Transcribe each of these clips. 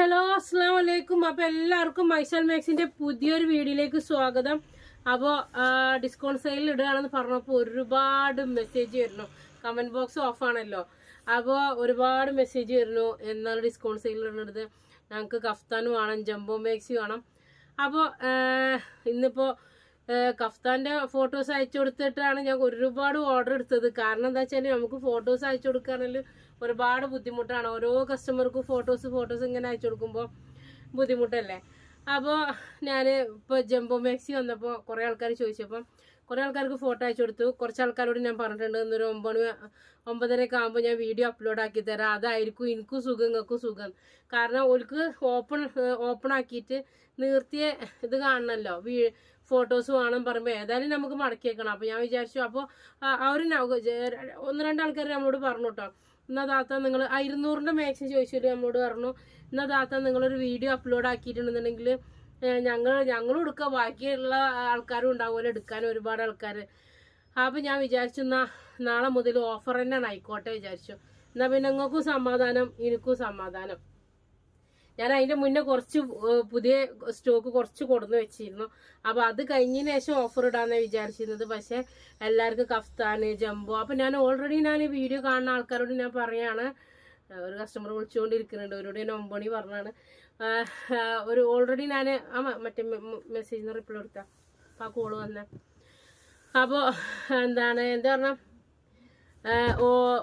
Hello അസ്സാം വലൈക്കും അപ്പോൾ എല്ലാവർക്കും മൈസൽ മാക്സിന്റെ പുതിയൊരു വീഡിയോയിലേക്ക് സ്വാഗതം. അപ്പോൾ ഡിസ്കൗണ്ട് സെയിൽ ഇടുകയാണെന്ന് പറഞ്ഞപ്പോൾ ഒരുപാട് മെസ്സേജ് വരുന്നു. കമന്റ് ബോക്സ് ഓഫ് ആണല്ലോ. അപ്പോൾ ഒരുപാട് മെസ്സേജ് വരുന്നു. എന്നാണ് ഡിസ്കൗണ്ട് സെയിൽ ഇടുന്നത്. ഞങ്ങൾക്ക് കഫ്താനും വേണം ജംബോ മാക്സി വേണം. അപ്പോൾ ഇന്നിപ്പോൾ കഫ്താന്റെ ഫോട്ടോസ് അയച്ചു കൊടുത്തിട്ടാണ് ഞാൻ ഒരുപാട് ഓർഡർ എടുത്തത്. കാരണം എന്താ വെച്ചാൽ നമുക്ക് ഫോട്ടോസ് അയച്ചു കൊടുക്കുകയാണെങ്കിൽ ഒരുപാട് ബുദ്ധിമുട്ടാണ്. ഓരോ കസ്റ്റമർക്കും ഫോട്ടോസ് ഫോട്ടോസ് ഇങ്ങനെ അയച്ചു കൊടുക്കുമ്പോൾ ബുദ്ധിമുട്ടല്ലേ? അപ്പോൾ ഞാൻ ഇപ്പോൾ ജംബോ മാക്സി വന്നപ്പോൾ കുറേ ആൾക്കാർ ചോദിച്ചപ്പം കുറേ ആൾക്കാർക്ക് ഫോട്ടോ അയച്ചു കൊടുത്തു. കുറച്ച് ആൾക്കാരോട് ഞാൻ പറഞ്ഞിട്ടുണ്ട് ഇന്നൊരു ഒമ്പത് ഒമ്പതരയൊക്കെ ആകുമ്പോൾ ഞാൻ വീഡിയോ അപ്ലോഡ് ആക്കി തരാം. അതായിരിക്കും എനിക്കും സുഖം നിങ്ങൾക്കും സുഖം. കാരണം ഓൾക്ക് ഓപ്പൺ ഓപ്പൺ ആക്കിയിട്ട് നിർത്തിയ ഇത് കാണണമല്ലോ വീ ഫോട്ടോസ് വേണം പറയുമ്പോൾ ഏതായാലും നമുക്ക് മടക്കി വെക്കണം അപ്പോൾ ഞാൻ വിചാരിച്ചു അപ്പോൾ അവർ ഒന്ന് രണ്ട് ആൾക്കാർ നമ്മളോട് പറഞ്ഞു കേട്ടോ എന്നാ താത്ത നിങ്ങൾ ആ ഇരുന്നൂറിന്റെ മാക്സിമം ചോദിച്ചിട്ട് നമ്മളോട് പറഞ്ഞു എന്നാ താത്ത നിങ്ങളൊരു വീഡിയോ അപ്ലോഡ് ആക്കിയിട്ടുണ്ടെന്നുണ്ടെങ്കിൽ ഞങ്ങൾ ഞങ്ങളും എടുക്കുക ബാക്കിയുള്ള ആൾക്കാരും ഉണ്ടാവുമല്ലോ. എടുക്കാൻ ഒരുപാട് ആൾക്കാർ അപ്പം ഞാൻ വിചാരിച്ചു എന്നാ നാളെ മുതൽ ഓഫർ തന്നെയാണ് ആയിക്കോട്ടെ വിചാരിച്ചു. എന്നാൽ പിന്നെ നിങ്ങൾക്കും സമാധാനം എനിക്കും സമാധാനം. ഞാൻ അതിന്റെ മുന്നേ കുറച്ച് പുതിയ സ്റ്റോക്ക് കുറച്ച് കൊടുന്ന് വെച്ചിരുന്നു. അപ്പോൾ അത് കഴിഞ്ഞതിന് ശേഷം ഓഫർ ഇടാന്ന് വിചാരിച്ചിരുന്നത്. പക്ഷേ എല്ലാവർക്കും കഫ്താൻ ജംബോ. അപ്പൊ ഞാൻ ഓൾറെഡി ഞാൻ വീഡിയോ കാണുന്ന ആൾക്കാരോട് ഞാൻ പറയാണ് ഒരു കസ്റ്റമർ വിളിച്ചുകൊണ്ടിരിക്കുന്നുണ്ട് അവരോട് ഞാൻ ഒമ്പണി പറഞ്ഞാണ് ഒരു ഓൾറെഡി ഞാൻ ആ മറ്റേ മെസ്സേജിന് റിപ്ലൈ കൊടുത്ത ആ കോൾ വന്ന. അപ്പോൾ എന്താണ് എന്താ പറഞ്ഞാൽ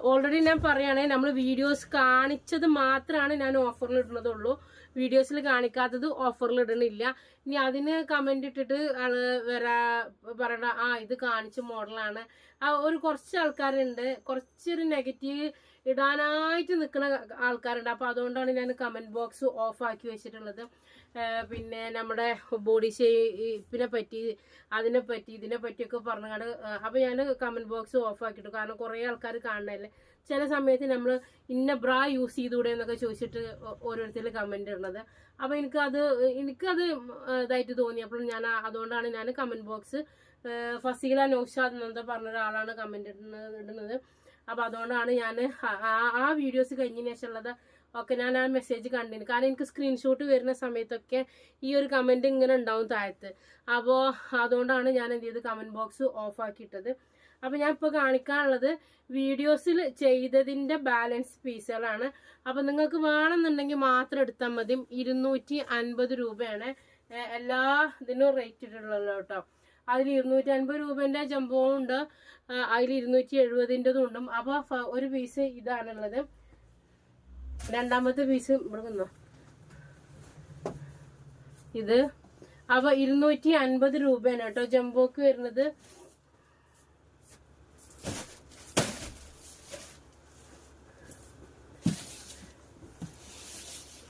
ഓൾറെഡി ഞാൻ പറയുകയാണെങ്കിൽ നമ്മൾ വീഡിയോസ് കാണിച്ചത് മാത്രമാണ് ഞാൻ ഓഫറിൽ ഇടുന്നതുള്ളൂ. വീഡിയോസിൽ കാണിക്കാത്തത് ഓഫറിൽ ഇടണില്ല. ഇനി അതിന് കമന്റ് ഇട്ടിട്ട് ആൾ വരാ പറയണ ആ ഇത് കാണിച്ച മോഡലാണ് ആ ഒരു കുറച്ച് ആൾക്കാരുണ്ട്. കുറച്ചൊരു നെഗറ്റീവ് ഇടാനായിട്ട് നിൽക്കുന്ന ആൾക്കാരുണ്ട്. അപ്പോൾ അതുകൊണ്ടാണ് ഞാൻ കമന്റ് ബോക്സ് ഓഫ് ആക്കി വെച്ചിട്ടുള്ളത്. പിന്നെ നമ്മുടെ ബോഡി ഷേപ്പിനെ പറ്റി അതിനെ പറ്റി ഇതിനെ പറ്റിയൊക്കെ പറഞ്ഞാണ് അപ്പോൾ ഞാൻ കമന്റ് ബോക്സ് ഓഫ് ആക്കിയിട്ടു. കാരണം കുറേ ആൾക്കാർ കാണണല്ലേ ചില സമയത്ത് നമ്മൾ ഇന്ന ബ്രാ യൂസ് ചെയ്തുകൂടെ എന്നൊക്കെ ചോദിച്ചിട്ട് ഓരോരുത്തർ കമന്റ് ഇടുന്നത്. അപ്പൊ എനിക്കത് എനിക്കത് ഇതായിട്ട് തോന്നി. അപ്പോൾ ഞാൻ അതുകൊണ്ടാണ് ഞാൻ കമന്റ് ബോക്സ് ഫസീല നൗഷാദ് എന്നൊക്കെ പറഞ്ഞ ഒരാളാണ് കമന്റ് ഇടുന്നത്. ഇടുന്നത് അപ്പൊ അതുകൊണ്ടാണ് ഞാൻ ആ വീഡിയോസ് കഴിഞ്ഞതിന് ശേഷമുള്ളത് ഒക്കെ ഞാൻ ആ മെസ്സേജ് കണ്ടിന്. കാരണം എനിക്ക് സ്ക്രീൻഷോട്ട് വരുന്ന സമയത്തൊക്കെ ഈ ഒരു കമന്റ് ഇങ്ങനെ ഉണ്ടാവും താഴത്ത്. അപ്പോൾ അതുകൊണ്ടാണ് ഞാൻ എന്ത് ചെയ്ത് കമന്റ് ബോക്സ് ഓഫാക്കിയിട്ടത് ആക്കിയിട്ടത്. അപ്പൊ ഞാൻ ഇപ്പോൾ കാണിക്കാനുള്ളത് വീഡിയോസിൽ ചെയ്തതിന്റെ ബാലൻസ് പീസുകളാണ് അപ്പോൾ നിങ്ങൾക്ക് വേണമെന്നുണ്ടെങ്കിൽ മാത്രം എടുത്താൽ മതി. ഇരുന്നൂറ്റി അൻപത് രൂപയാണ് എല്ലാ ഇതിനും റേറ്റ് ഇട്ടുള്ളത് കേട്ടോ. അതിൽ ഇരുന്നൂറ്റി അൻപത് രൂപന്റെ ജംബോ ഉണ്ട്. അതിൽ ഇരുന്നൂറ്റി എഴുപതിന്റെതും ഉണ്ട്. അപ്പോൾ ഒരു പീസ് ഇതാണുള്ളത്. രണ്ടാമത്തെ പീസ് ഇവിടെ ഇത്. അപ്പോൾ ഇരുന്നൂറ്റി അൻപത് രൂപയാണ് കേട്ടോ ജംബോക്ക് വരുന്നത്.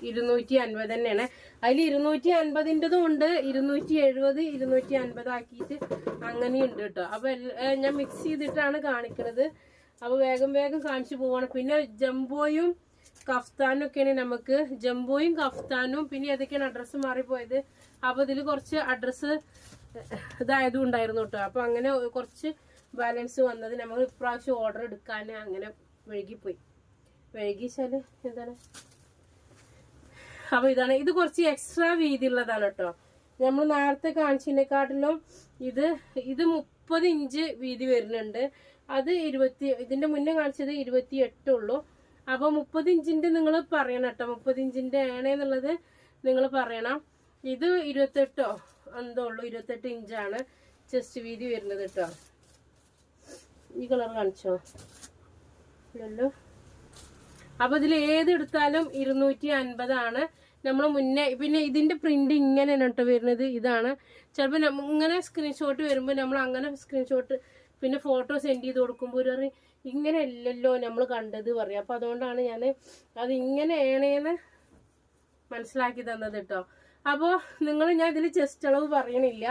ഇരുന്നൂറ്റി അൻപത് തന്നെയാണ്. അതിൽ ഇരുന്നൂറ്റി അൻപതിന്റെതും ഉണ്ട്. ഇരുന്നൂറ്റി എഴുപത് ഇരുന്നൂറ്റി അൻപത് ആക്കിയിട്ട് അങ്ങനെയുണ്ട് കേട്ടോ. അപ്പോൾ ഞാൻ മിക്സ് ചെയ്തിട്ടാണ് കാണിക്കുന്നത് അപ്പോൾ വേഗം വേഗം കാണിച്ചു പോവാണ്. പിന്നെ ജംബോയും കഫ്താനും ഒക്കെയാണ് നമുക്ക്. ജംബോയും കഫ്താനും പിന്നെ ഏതൊക്കെയാണ് അഡ്രസ്സ് മാറിപ്പോയത്? അപ്പോൾ ഇതിൽ കുറച്ച് അഡ്രസ്സ് ഇതായതും ഉണ്ടായിരുന്നു കേട്ടോ. അപ്പോൾ അങ്ങനെ കുറച്ച് ബാലൻസ് വന്നത് നമ്മൾ ഇപ്രാവശ്യം ഓർഡർ എടുക്കാൻ അങ്ങനെ വൈകിപ്പോയി. വൈകിച്ചാൽ എന്താണ്? അപ്പൊ ഇതാണ്. ഇത് കുറച്ച് എക്സ്ട്രാ വീതിയുള്ളതാണ് കേട്ടോ നമ്മൾ നേരത്തെ കാണിച്ചതിനെക്കാട്ടിലും ഇത് ഇത് മുപ്പത് ഇഞ്ച് വീതി വരുന്നുണ്ട്. അത് ഇരുപത്തി ഇതിന്റെ മുന്നേ കാണിച്ചത് ഇരുപത്തി എട്ടുള്ളൂ അപ്പൊ മുപ്പത് ഇഞ്ചിന്റെ നിങ്ങൾ പറയണം കേട്ടോ മുപ്പത് ഇഞ്ചിന്റെ ആണെന്നുള്ളത് നിങ്ങൾ പറയണം. ഇത് ഇരുപത്തെട്ടോ? എന്തോ ഉള്ളൂ ഇരുപത്തെട്ട് ഇഞ്ചാണ് ചെസ്റ്റ് വീതി വരുന്നത് കേട്ടോ ഈ കളർ കാണിച്ചോ? ഇല്ലല്ലോ. അപ്പൊ ഇതിൽ ഏതെടുത്താലും ഇരുന്നൂറ്റി അൻപതാണ്. നമ്മൾ മുന്നേ പിന്നെ ഇതിന്റെ പ്രിന്റ് ഇങ്ങനെയാണ് കേട്ടോ വരുന്നത്. ഇതാണ്. ചിലപ്പോൾ ഇങ്ങനെ സ്ക്രീൻഷോട്ട് വരുമ്പോൾ നമ്മൾ അങ്ങനെ സ്ക്രീൻഷോട്ട് പിന്നെ ഫോട്ടോ സെൻഡ് ചെയ്ത് കൊടുക്കുമ്പോൾ ഒരു പറയും ഇങ്ങനെ അല്ലല്ലോ നമ്മൾ കണ്ടത് പറയും. അപ്പൊ അതുകൊണ്ടാണ് ഞാൻ അത് ഇങ്ങനെ ഏണേന്ന് മനസ്സിലാക്കി തന്നത് കേട്ടോ. അപ്പോൾ നിങ്ങൾ ഞാൻ ഇതിൽ ചെസ്റ്റ് അളവ് പറയണില്ല.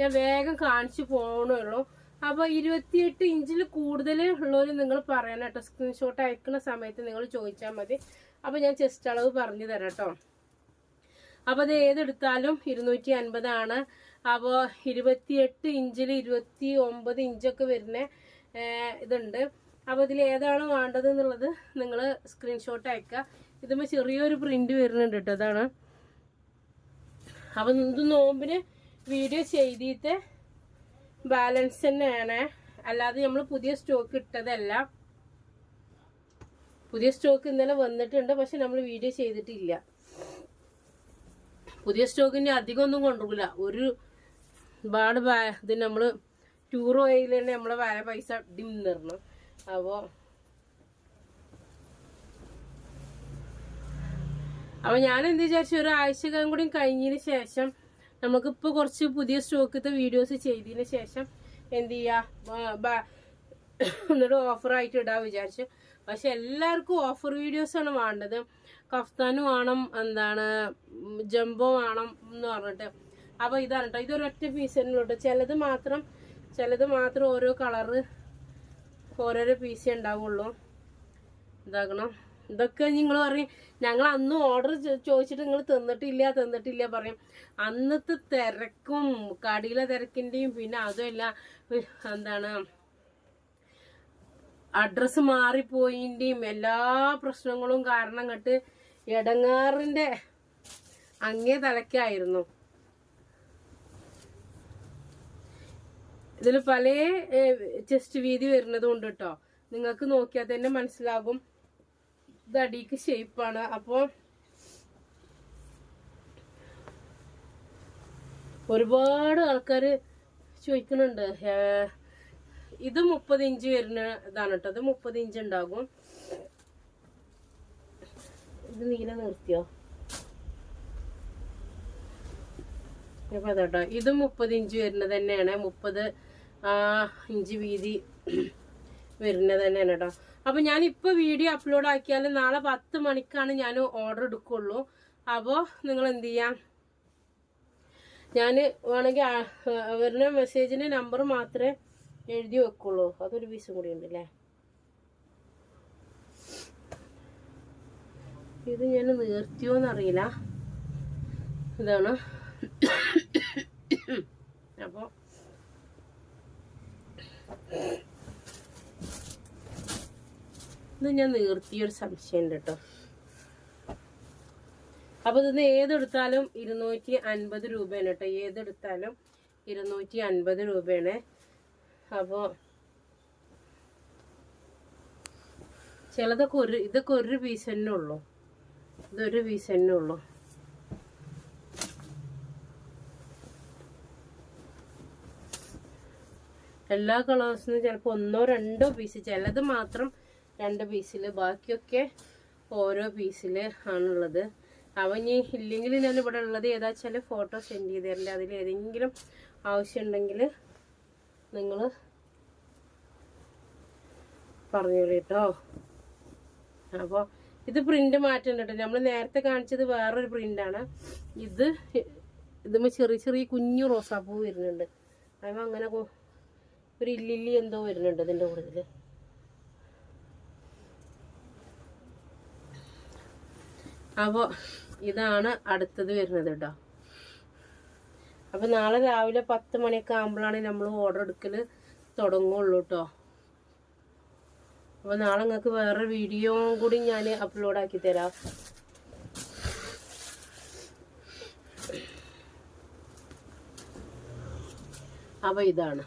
ഞാൻ വേഗം കാണിച്ചു പോകണുള്ളൂ അപ്പോൾ ഇരുപത്തിയെട്ട് ഇഞ്ചിൽ കൂടുതൽ ഉള്ളവർ നിങ്ങൾ പറയണം കേട്ടോ. സ്ക്രീൻഷോട്ട് അയക്കുന്ന സമയത്ത് നിങ്ങൾ ചോദിച്ചാൽ മതി. അപ്പോൾ ഞാൻ ചെസ്റ്റ് അളവ് പറഞ്ഞു തരാം കേട്ടോ. അപ്പോൾ അത് ഏതെടുത്താലും ഇരുന്നൂറ്റി അൻപതാണ് അപ്പോൾ ഇരുപത്തിയെട്ട് ഇഞ്ചിൽ ഇരുപത്തി ഒമ്പത് ഇഞ്ചൊക്കെ വരുന്ന ഇതുണ്ട്. അപ്പോൾ ഇതിൽ ഏതാണ് വേണ്ടത് എന്നുള്ളത് നിങ്ങൾ സ്ക്രീൻഷോട്ട് അയക്കുക ഇതുമ്പോ ചെറിയൊരു പ്രിന്റ് വരുന്നുണ്ട് കേട്ടോ അതാണ് അപ്പൊ ഇത് നോമ്പിന് വീഡിയോ ചെയ്തിട്ട് ബാലൻസ് തന്നെയാണ്. അല്ലാതെ നമ്മൾ പുതിയ സ്റ്റോക്ക് ഇട്ടതല്ല. പുതിയ സ്റ്റോക്ക് ഇന്നലെ വന്നിട്ടുണ്ട് പക്ഷെ നമ്മൾ വീഡിയോ ചെയ്തിട്ടില്ല. പുതിയ സ്റ്റോക്കിന് അധികം ഒന്നും കൊണ്ടുപോകില്ല ഒരു ഒരുപാട് ഇത് നമ്മൾ ടൂർ പോയതിൽ തന്നെ നമ്മളെ വര പൈസ ഡിം അപ്പോൾ അപ്പോൾ അപ്പൊ ഞാൻ എന്ത് വിചാരിച്ചു ഒരാഴ്ചകം കൂടി കഴിഞ്ഞതിന് ശേഷം നമുക്കിപ്പോ കുറച്ച് പുതിയ സ്റ്റോക്കത്തെ വീഡിയോസ് ചെയ്തതിന് ശേഷം എന്ത് ചെയ്യുക എന്നൊരു ഓഫറായിട്ട് ഇടാൻ വിചാരിച്ചു. പക്ഷെ എല്ലാവർക്കും ഓഫർ വീഡിയോസാണ് വേണ്ടത്. കഫ്താനും വേണം എന്താണ് ജംബോ വേണം എന്ന് പറഞ്ഞിട്ട്. അപ്പോൾ ഇതാണ് കേട്ടോ ഇതൊരൊറ്റ പീസ് തന്നെ ഉള്ളൂ ചിലത് മാത്രം ചിലത് മാത്രം ഓരോ കളറ് ഓരോരോ പീസേ ഉണ്ടാവുള്ളൂ. ഇതാക്കണം ഇതൊക്കെ നിങ്ങൾ പറയും. ഞങ്ങൾ അന്ന് ഓർഡർ ചോദിച്ചിട്ട് നിങ്ങൾ തന്നിട്ടില്ല തന്നിട്ടില്ല പറയും. അന്നത്തെ തിരക്കും കടിയിലെ തിരക്കിന്റെയും പിന്നെ അതുമല്ല എന്താണ് അഡ്രസ്സ് മാറിപ്പോയിന്റെയും എല്ലാ പ്രശ്നങ്ങളും കാരണം കേട്ട് എടങ്ങാറിന്റെ അങ്ങേ തലക്കായിരുന്നു ഇതിൽ പല ചെസ്റ്റ് വീതി വരുന്നത് കൊണ്ട് കേട്ടോ നിങ്ങൾക്ക് നോക്കിയാൽ തന്നെ മനസ്സിലാകും. ഇത് അടിക്ക് ഷേപ്പാണ്. അപ്പോൾ ഒരുപാട് ആൾക്കാർ ചോദിക്കുന്നുണ്ട് ഇത് മുപ്പത് ഇഞ്ച് വരുന്ന ഇതാണ് കേട്ടോ ഇത് മുപ്പത് ഇഞ്ച് ഉണ്ടാകും. ഇത് നീല നിർത്തിയോ? അപ്പൊ ഇത് മുപ്പത് ഇഞ്ച് വരുന്നത് തന്നെയാണ്. മുപ്പത് ഇഞ്ച് വീതി വരുന്നത് തന്നെയാണ് കേട്ടോ അപ്പൊ ഞാൻ ഇപ്പൊ വീഡിയോ അപ്ലോഡ് ആക്കിയാൽ നാളെ പത്ത് മണിക്കാണ് ഞാൻ ഓർഡർ എടുക്കുള്ളൂ. അപ്പോ നിങ്ങൾ എന്ത് ചെയ്യാം? ഞാൻ വേണമെങ്കിൽ അവരുടെ മെസ്സേജിന്റെ നമ്പർ മാത്രമേ എഴുതി വെക്കുള്ളൂ. അതൊരു പീസും കൂടി ഉണ്ട് അല്ലേ ഇത് ഞാൻ നിർത്തിയോന്നറിയില്ല ഇതാണ്. അപ്പോൾ ഇത് ഞാൻ നിർത്തിയൊരു സംശയം ഉണ്ട് കേട്ടോ. അപ്പൊ ഇതിന് ഏതെടുത്താലും ഇരുന്നൂറ്റി അൻപത് രൂപയാണ് കേട്ടോ. ഏതെടുത്താലും ഇരുന്നൂറ്റി അൻപത് രൂപയാണ്. അപ്പോ ചിലതൊക്കെ ഒരു ഇതൊക്കെ ഒരു പീസ് തന്നെ ഉള്ളൂ. ഇതൊരു പീസ് തന്നെ ഉള്ളൂ. എല്ലാ കളേഴ്സിനും ചിലപ്പോൾ ഒന്നോ രണ്ടോ പീസ് ചിലത് മാത്രം രണ്ട് പീസിൽ ബാക്കിയൊക്കെ ഓരോ പീസിൽ ആണുള്ളത്. അവ ഇനി ഇല്ലെങ്കിൽ ഞാൻ ഇവിടെ ഉള്ളത് ഏതാ വെച്ചാൽ ഫോട്ടോ സെൻഡ് ചെയ്ത് തരില്ല അതിൽ ഏതെങ്കിലും ആവശ്യമുണ്ടെങ്കിൽ നിങ്ങൾ പറഞ്ഞോളൂ കേട്ടോ അപ്പോൾ ഇത് പ്രിന്റ് മാറ്റുന്നുണ്ട് നമ്മൾ നേരത്തെ കാണിച്ചത് വേറൊരു പ്രിന്റാണ് ഇത് ഇതുമ്പോൾ ചെറിയ ചെറിയ കുഞ്ഞു റോസാപ്പൂ വരുന്നുണ്ട്. അപ്പം അങ്ങനെ ഒരു ഇല്ലില്ലി എന്തോ വരുന്നുണ്ട് ഇതിന്റെ കൂടുതൽ അപ്പോൾ ഇതാണ് അടുത്തത് വരുന്നത് കേട്ടോ. അപ്പോൾ നാളെ രാവിലെ പത്ത് മണിയൊക്കെ ആകുമ്പോഴാണ് നമ്മൾ ഓർഡർ എടുക്കൽ തുടങ്ങുള്ളൂ കേട്ടോ. അപ്പോൾ നാളെ നിങ്ങൾക്ക് വേറെ വീഡിയോ കൂടി ഞാൻ അപ്ലോഡ് ആക്കി തരാം. അപ്പോൾ ഇതാണ്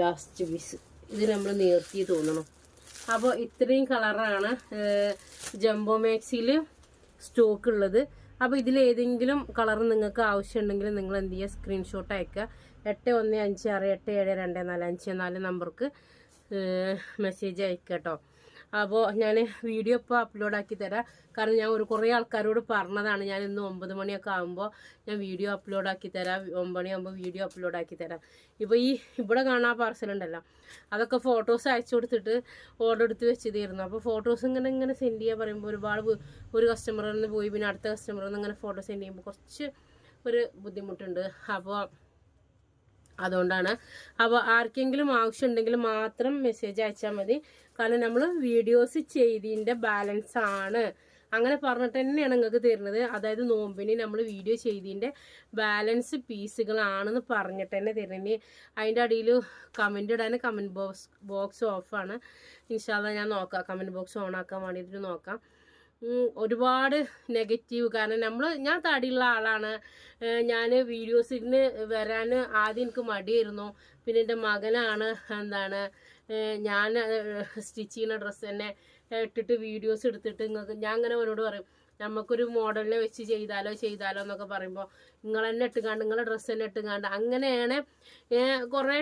ലാസ്റ്റ് പീസ് ഇത് നമ്മൾ നേർത്തി തോന്നണം. അപ്പോൾ ഇത്രയും കളറാണ് ജംബോ മാക്സിയിൽ സ്റ്റോക്ക് ഉള്ളത്. അപ്പോൾ ഇതിൽ ഏതെങ്കിലും കളർ നിങ്ങൾക്ക് ആവശ്യമുണ്ടെങ്കിൽ നിങ്ങൾ എന്ത് ചെയ്യുക? സ്ക്രീൻഷോട്ട് അയക്കുക. എട്ട് ഒന്ന് അഞ്ച് ആറ് എട്ട് ഏഴ് രണ്ട് നാല് അഞ്ച് നാല് നമ്പർക്ക് മെസ്സേജ് അയക്കുക കേട്ടോ അപ്പോൾ ഞാൻ വീഡിയോ ഇപ്പോൾ അപ്ലോഡ് ആക്കി തരാം. കാരണം ഞാൻ ഒരു കുറേ ആൾക്കാരോട് പറഞ്ഞതാണ്. ഞാൻ ഇന്ന് ഒമ്പത് മണിയൊക്കെ ആകുമ്പോൾ ഞാൻ വീഡിയോ അപ്ലോഡ് ആക്കി തരാം. ഒമ്പത് മണിയാകുമ്പോൾ വീഡിയോ അപ്ലോഡ് ആക്കി തരാം. ഇപ്പോൾ ഈ ഇവിടെ കാണാൻ പാർസൽ ഉണ്ടല്ലോ. അതൊക്കെ ഫോട്ടോസ് അയച്ചു കൊടുത്തിട്ട് ഓർഡർ എടുത്ത് വെച്ചതായിരുന്നു. അപ്പോൾ ഫോട്ടോസ് ഇങ്ങനെ ഇങ്ങനെ സെൻഡ് ചെയ്യാൻ പറയുമ്പോൾ ഒരുപാട് ഒരു കസ്റ്റമറിൽ നിന്ന് പോയി. പിന്നെ അടുത്ത കസ്റ്റമറിൽ നിന്ന് ഇങ്ങനെ ഫോട്ടോ സെൻഡ് ചെയ്യുമ്പോൾ കുറച്ച് ഒരു ബുദ്ധിമുട്ടുണ്ട്. അപ്പോൾ അതുകൊണ്ടാണ്. അപ്പോൾ ആർക്കെങ്കിലും ആവശ്യമുണ്ടെങ്കിൽ മാത്രം മെസ്സേജ് അയച്ചാൽ മതി. കാരണം നമ്മൾ വീഡിയോസ് ചെയ്തതിന്റെ ബാലൻസ് ആണ്. അങ്ങനെ പറഞ്ഞിട്ട് തന്നെയാണ് നിങ്ങൾക്ക് തരുന്നത്. അതായത് നോമ്പിന് നമ്മൾ വീഡിയോ ചെയ്തതിന്റെ ബാലൻസ് പീസുകളാണെന്ന് പറഞ്ഞിട്ട് തന്നെ തരുന്നത്. അതിന്റെ അടിയിൽ കമന്റ് ഇടാൻ കമന്റ് ബോക്സ് ബോക്സ് ഓഫാണ് ഇൻഷാല്ല ഞാൻ നോക്കാം. കമന്റ് ബോക്സ് ഓൺ ആക്കാൻ വേണ്ടിയിട്ട് നോക്കാം. ഒരുപാട് നെഗറ്റീവ് കാരണം നമ്മൾ ഞാൻ തടിയുള്ള ആളാണ്. ഞാൻ വീഡിയോസിന് വരാൻ ആദ്യം എനിക്ക് മടിയായിരുന്നു. പിന്നെ എന്റെ മകനാണ് എന്താണ് ഞാൻ സ്റ്റിച്ച് ചെയ്യുന്ന ഡ്രസ്സ് തന്നെ ഇട്ടിട്ട് വീഡിയോസ് എടുത്തിട്ട് നിങ്ങൾക്ക് ഞാൻ അങ്ങനെ അവനോട് പറയും നമുക്കൊരു മോഡലിനെ വെച്ച് ചെയ്താലോ ചെയ്താലോ എന്നൊക്കെ പറയുമ്പോൾ നിങ്ങൾ തന്നെ ഇട്ടുകാണ്ട് നിങ്ങളെ ഡ്രസ്സ് തന്നെ ഇട്ടുകാണ്ട് അങ്ങനെയാണ് കുറേ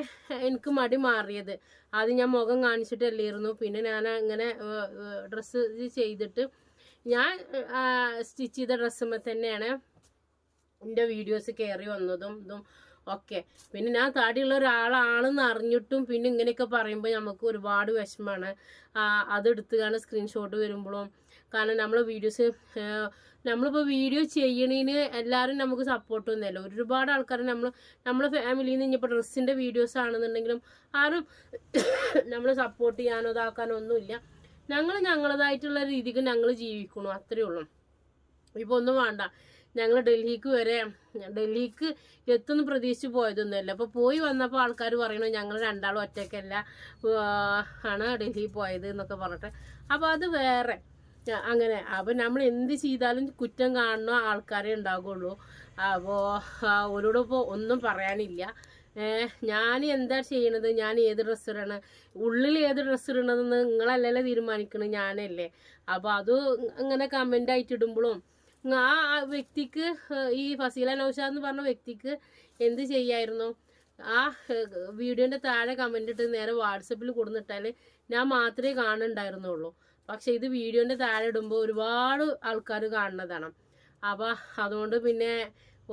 എനിക്ക് മടി മാറിയത്. ആദ്യം ഞാൻ മുഖം കാണിച്ചിട്ടല്ലായിരുന്നു. പിന്നെ ഞാൻ അങ്ങനെ ഡ്രസ്സ് ചെയ്തിട്ട് ഞാൻ സ്റ്റിച്ച് ചെയ്ത ഡ്രസ്സുമ്പോൾ തന്നെയാണ് എന്റെ വീഡിയോസ് കയറി വന്നതും ഇതും ഒക്കെ. പിന്നെ ഞാൻ താടിയുള്ള ഒരാളാണെന്ന് അറിഞ്ഞിട്ടും പിന്നെ ഇങ്ങനെയൊക്കെ പറയുമ്പോൾ നമുക്ക് ഒരുപാട് വിഷമമാണ്. അതെടുത്തുകാണ് സ്ക്രീൻഷോട്ട് വരുമ്പോഴും. കാരണം നമ്മൾ വീഡിയോസ് നമ്മളിപ്പോൾ വീഡിയോ ചെയ്യണേന് എല്ലാവരും നമുക്ക് സപ്പോർട്ട് ഒന്നുമല്ല. ഒരുപാട് ആൾക്കാർ നമ്മൾ നമ്മളെ ഫാമിലിയിൽ നിന്ന് ഇനിയിപ്പോൾ ഡ്രസ്സിന്റെ വീഡിയോസ് ആണെന്നുണ്ടെങ്കിലും ആരും നമ്മളെ സപ്പോർട്ട് ചെയ്യാനോ ഇതാക്കാനോ ഒന്നുമില്ല. ഞങ്ങൾ ഞങ്ങളതായിട്ടുള്ള രീതിക്ക് ഞങ്ങൾ ജീവിക്കണു അത്രേ ഉള്ളൂ. ഇപ്പൊ ഒന്നും വേണ്ട. ഞങ്ങൾ ഡൽഹിക്ക് വരെ ഡൽഹിക്ക് എത്തുന്ന പ്രതീക്ഷിച്ച് പോയതൊന്നുമല്ല. അപ്പോൾ പോയി വന്നപ്പോൾ ആൾക്കാർ പറയണു ഞങ്ങൾ രണ്ടാളും ഒറ്റയ്ക്കല്ല ആണ് ഡൽഹി പോയത് എന്നൊക്കെ പറഞ്ഞിട്ട്. അപ്പോൾ അത് വേറെ. അങ്ങനെ. അപ്പോൾ നമ്മൾ എന്ത് ചെയ്താലും കുറ്റം കാണുന്ന ആൾക്കാരെ ഉണ്ടാകുള്ളൂ അപ്പോൾ അവരോട് ഇപ്പോൾ ഒന്നും പറയാനില്ല. ഞാൻ എന്താ ചെയ്യണത്? ഞാൻ ഏത് ഡ്രസ്സ് ഇടണം? ഉള്ളിൽ ഏത് ഡ്രസ്സ് ഇടണമെന്ന് നിങ്ങളല്ലല്ലോ തീരുമാനിക്കണം ഞാനല്ലേ. അപ്പോൾ അത് ഇങ്ങനെ കമന്റ് ആയിട്ട് ഇടുമ്പോഴും ആ വ്യക്തിക്ക് ഈ ഫസീല നൗഷാദ് എന്ന് പറഞ്ഞ വ്യക്തിക്ക് എന്ത് ചെയ്യായിരുന്നു? ആ വീഡിയോന്റെ താഴെ കമന്റ് ഇട്ട് നേരെ വാട്സപ്പിൽ കൊടുന്നിട്ടാൽ ഞാൻ മാത്രമേ കാണുന്നുണ്ടായിരുന്നുള്ളൂ. പക്ഷെ ഇത് വീഡിയോന്റെ താഴെ ഇടുമ്പോൾ ഒരുപാട് ആൾക്കാർ കാണുന്നതാണ്. അപ്പോൾ അതുകൊണ്ട് പിന്നെ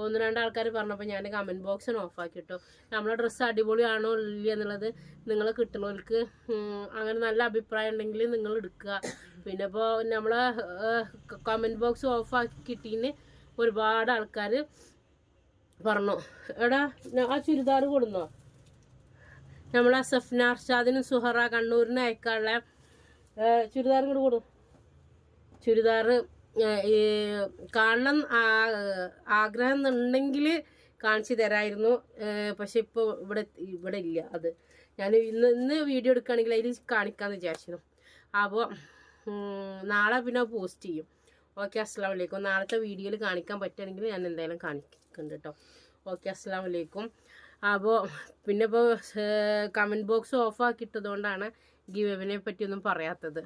ഒന്ന് രണ്ട് ആൾക്കാർ പറഞ്ഞപ്പോൾ ഞാൻ കമന്റ് ബോക്സ് ഓഫാക്കി കേട്ടോ നമ്മളെ ഡ്രസ്സ് അടിപൊളിയാണോ ഇല്ല എന്നുള്ളത് നിങ്ങൾ കിട്ടുന്നവർക്ക് അങ്ങനെ നല്ല അഭിപ്രായം ഉണ്ടെങ്കിൽ നിങ്ങൾ എടുക്കുക. പിന്നെ ഇപ്പോൾ നമ്മളെ കമന്റ് ബോക്സ് ഓഫാക്കി കിട്ടീന് ഒരുപാട് ആൾക്കാർ പറഞ്ഞു. എടാ ആ ചുരിദാർ കൊടുന്നോ? നമ്മളെ സഫ്ന അർഷാദിനും സുഹറ കണ്ണൂരിനും അയക്കാനുള്ള ചുരിദാർ ഇങ്ങോട്ട് കൊടു. ചുരിദാർ കാണണം ആഗ്രഹം എന്നുണ്ടെങ്കിൽ കാണിച്ചു തരായിരുന്നു. പക്ഷെ ഇപ്പോൾ ഇവിടെ ഇവിടെ ഇല്ല അത്. ഞാൻ ഇന്ന് ഇന്ന് വീഡിയോ എടുക്കുകയാണെങ്കിൽ അതിൽ കാണിക്കാമെന്ന് വിചാരിച്ചു അപ്പോൾ നാളെ പിന്നെ പോസ്റ്റ് ചെയ്യും. ഓക്കെ അസ്സാം വലൈക്കും നാളത്തെ വീഡിയോയിൽ കാണിക്കാൻ പറ്റുകയാണെങ്കിൽ ഞാൻ എന്തായാലും കാണിക്കുന്നുണ്ട് കേട്ടോ ഓക്കെ അസ്സാം വലൈക്കും അപ്പോൾ പിന്നെ ഇപ്പോൾ കമന്റ് ബോക്സ് ഓഫ് ആക്കിയിട്ടതുകൊണ്ടാണ് പറ്റിയൊന്നും പറയാത്തത്.